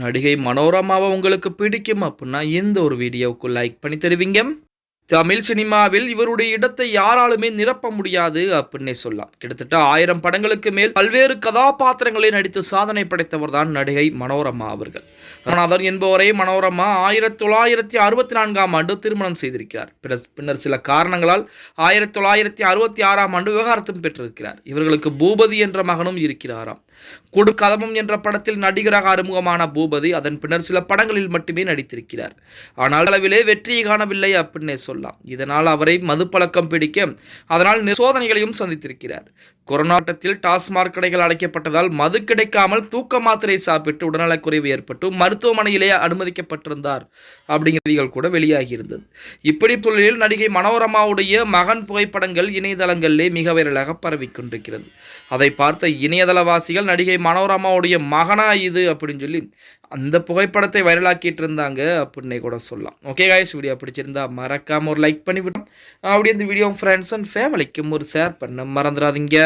நடிகை மனோரமாவை உங்களுக்கு பிடிக்கும்? அப்படின்னா இந்த ஒரு வீடியோவுக்கு லைக் பண்ணி தருவீங்க. தமிழ் சினிமாவில் இவருடைய இடத்தை யாராலுமே நிரப்ப முடியாது அப்படின்னே சொல்லலாம். கிட்டத்தட்ட ஆயிரம் படங்களுக்கு மேல் பல்வேறு கதாபாத்திரங்களை நடித்து சாதனை படைத்தவர் தான் நடிகை மனோரமா அவர்கள். ராமநாதன் என்பவரை மனோரமா ஆயிரத்தி தொள்ளாயிரத்தி அறுபத்தி நான்காம் ஆண்டு திருமணம் செய்திருக்கிறார். பின்னர் பின்னர் சில காரணங்களால் ஆயிரத்தி தொள்ளாயிரத்தி அறுபத்தி ஆறாம் ஆண்டு விவகாரத்தும் பெற்றிருக்கிறார். இவர்களுக்கு பூபதி என்ற மகனும் இருக்கிறாராம். குடு கதமம் என்ற படத்தில் நடிகராக அறிமுகமான பூபதி அதன் பின்னர் சில படங்களில் மட்டுமே நடித்திருக்கிறார். ஆனால் அளவிலே வெற்றியை காணவில்லை அப்படின்னே சொல்லலாம். இதனால் அவரை மதுப்பழக்கம் பிடிக்க அதனால் சோதனைகளையும் சந்தித்திருக்கிறார். கொரோனாட்டத்தில் டாஸ்மாக் கடைகள் அடைக்கப்பட்டதால் மது கிடைக்காமல் தூக்க மாத்திரை சாப்பிட்டு உடல்நலக்குறைவு ஏற்பட்டு மருத்துவமனையிலே அனுமதிக்கப்பட்டிருந்தார் அப்படிங்கிறதிகள் கூட வெளியாகி இருந்தது இப்படி தொழிலில் நடிகை மனோரமாவுடைய மகன் புகைப்படங்கள் இணையதளங்களிலே மிக வைரலாக பரவி கொண்டிருக்கிறது. அதை பார்த்த இணையதளவாசிகள் நடிகை மனோரமாவுடைய மகனா இது அப்படின்னு சொல்லி அந்த புகைப்படத்தை வைரலாக்கிட்டு இருந்தாங்க அப்படின்னே கூட சொல்லலாம். ஓகே காய்ஸ் வீடியோ பிடிச்சிருந்தா மறக்காம ஒரு லைக் பண்ணிவிடும். அப்படியே இந்த வீடியோ ஃப்ரெண்ட்ஸ் அண்ட் ஃபேமிலிக்கும் ஒரு ஷேர் பண்ண மறந்துடாதீங்க